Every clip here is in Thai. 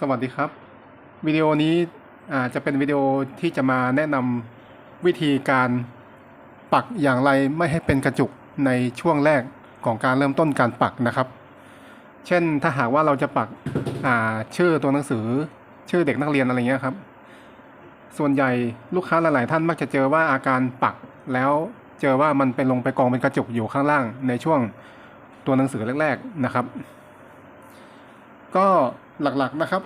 สวัสดีครับ วิดีโอนี้จะเป็นวิดีโอที่จะมาแนะนำวิธีการปักอย่างไรไม่ให้เป็นกระจุกในช่วงแรกของการเริ่มต้นการปักนะครับ เช่นถ้าหากว่าเราจะปักชื่อตัวหนังสือชื่อเด็กนักเรียนอะไรเงี้ยครับ ส่วนใหญ่ลูกค้าหลาย ๆ ท่านมักจะเจอว่าอาการปักแล้วเจอว่ามันไปลงไปกองเป็นกระจุกอยู่ข้างล่างในช่วงตัวหนังสือแรก ๆ นะครับ ก็ หลักๆนะครับ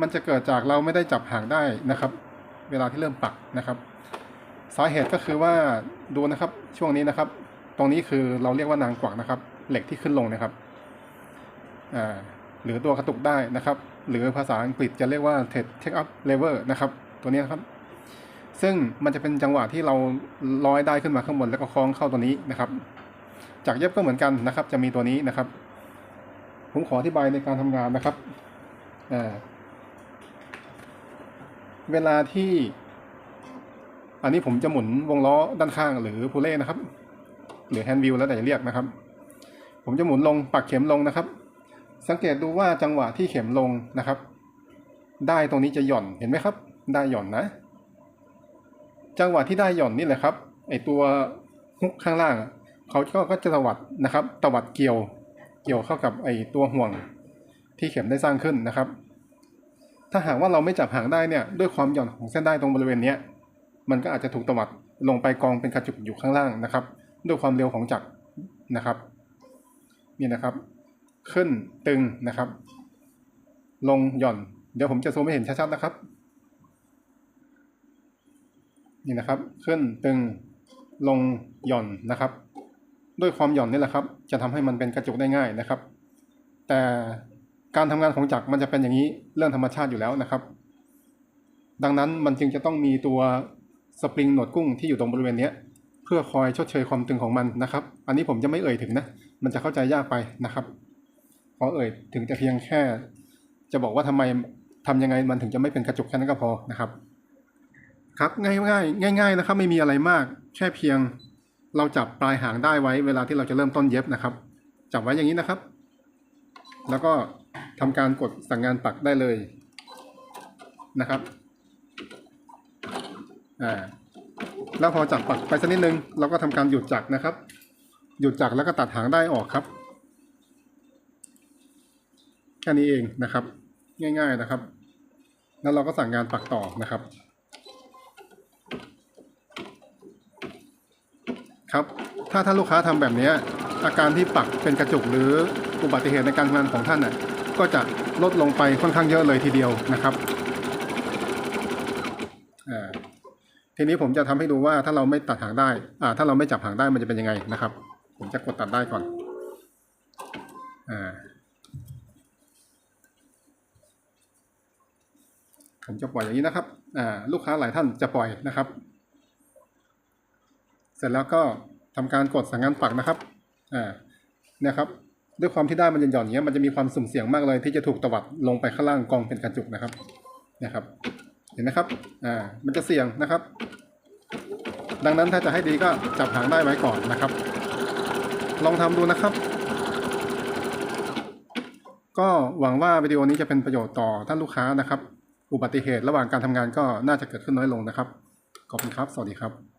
มันจะเกิดจากเราไม่ได้จับหางได้นะครับ เวลาที่เริ่มปักนะครับ สาเหตุก็คือว่าดูนะครับช่วงนี้นะครับ ตรงนี้คือเราเรียกว่านางกวักนะครับ เหล็กที่ขึ้นลงนะครับอ่าหรือตัวกระตุกได้นะครับ หรือภาษาอังกฤษจะเรียกว่า take up lever นะครับ ตัวนี้นครับ ซึ่งมันจะเป็นจังหวะที่เราร้อยได้ขึ้นมาข้างบนแล้วก็คล้องเข้าตัวนี้นะครับ จากเย็บก็เหมือนกันนะครับ จะมีตัวนี้นะครับ ผมขออธิบายในการทำงานนะครับ เวลาที่ อันนี้ผมจะหมุนวงล้อด้านข้างหรือพูเล่นะครับ หรือแฮนด์วิวแล้วแต่จะเรียกนะครับ ผมจะหมุนลงปักเข็มลงนะครับ สังเกตดูว่าจังหวะที่เข็มลงนะครับ ได้ตรงนี้จะหย่อนเห็นไหมครับ ได้หย่อนนะ จังหวะที่ได้หย่อนนี่แหละครับไอตัวฮุกข้างล่างเขาก็ก็จะตวัดนะครับ ตวัดเกี่ยว เกี่ยวเข้ากับไอตัวห่วงที่เข็มได้สร้างขึ้นนะครับ ถ้าหากว่าเราไม่จับหางได้เนี่ยด้วยความหย่อนของเส้นได้ตรงบริเวณนี้มันก็อาจจะถูกตวัดลงไปกองเป็นกระจุกอยู่ข้างล่างนะครับ ด้วยความเร็วของจักรนะครับนี่นะครับ ขึ้นตึงนะครับ ลงหย่อน เดี๋ยวผมจะซูมให้เห็นชัดๆนะครับ นี่นะครับ ขึ้นตึงลงหย่อนนะครับ ด้วยความหย่อนนี่แหละครับ จะทำให้มันเป็นกระจุกได้ง่ายนะครับ แต่การทำงานของจักรมันจะเป็นอย่างนี้เรื่องธรรมชาติอยู่แล้วนะครับ ดังนั้นมันจึงจะต้องมีตัวสปริงหนวดกุ้งที่อยู่ตรงบริเวณนี้เพื่อคอยชดเชยความตึงของมันนะครับ อันนี้ผมจะไม่เอ่ยถึงนะ มันจะเข้าใจยากไปนะครับขอเอ่ยถึงแต่เพียงแค่ จะบอกว่าทำไมทำยังไงมันถึงจะไม่เป็นกระจุกแค่นั้นก็พอนะครับ ครับง่ายง่ายง่ายง่าย ๆ นะครับ ไม่มีอะไรมากแค่เพียง เราจับปลายหางได้ไว้เวลาที่เราจะเริ่มต้นเย็บนะครับ จับไว้อย่างนี้นะครับ แล้วก็ทำการกดสั่งงานปักได้เลยนะครับอ่าแล้วพอจับปักไปสักนิดนึงเราก็ทำการหยุดจักรนะครับ หยุดจักรแล้วก็ตัดหางได้ออกครับแค่นี้เองนะครับ ง่าย ๆนะครับ แล้วเราก็สั่งงานปักต่อนะครับ ครับ ถ้าท่านลูกค้าทำแบบนี้ อาการที่ปักเป็นกระจุกหรืออุบัติเหตุในการทำงานของท่านน่ะก็จะลดลงไปค่อนข้างเยอะเลยทีเดียวนะครับทีนี้ผมจะทำให้ดูว่าถ้าเราไม่ตัดหางได้อ่าถ้าเราไม่จับหางได้มันจะเป็นยังไงนะครับ ผมจะกดตัดได้ก่อนอ่าผมจะปล่อยอย่างนี้นะครับอ่าลูกค้าหลายท่านจะปล่อยนะครับ ร็จแล้วก็ทำการกดสั่งงานปักนะครับอ่านี่ยครับ ด้วยความที่ได้มันหย่อนๆอย่างเงี้ยมันจะมีความสุ่มเสี่ยงมากเลยที่จะถูกตวัดลงไปข้างล่างกองเป็นกระจุกนะครับนะครับ เห็นไหมครับอ่ามันจะเสี่ยงนะครับ ดังนั้นถ้าจะให้ดีก็จับหางได้ไว้ก่อนนะครับ ลองทำดูนะครับ ก็หวังว่าวิดีโอนี้จะเป็นประโยชน์ต่อท่านลูกค้านะครับ อุบัติเหตุระหว่างการทำงานก็น่าจะเกิดขึ้นน้อยลงนะครับขอบคุณครับ สวัสดีครับ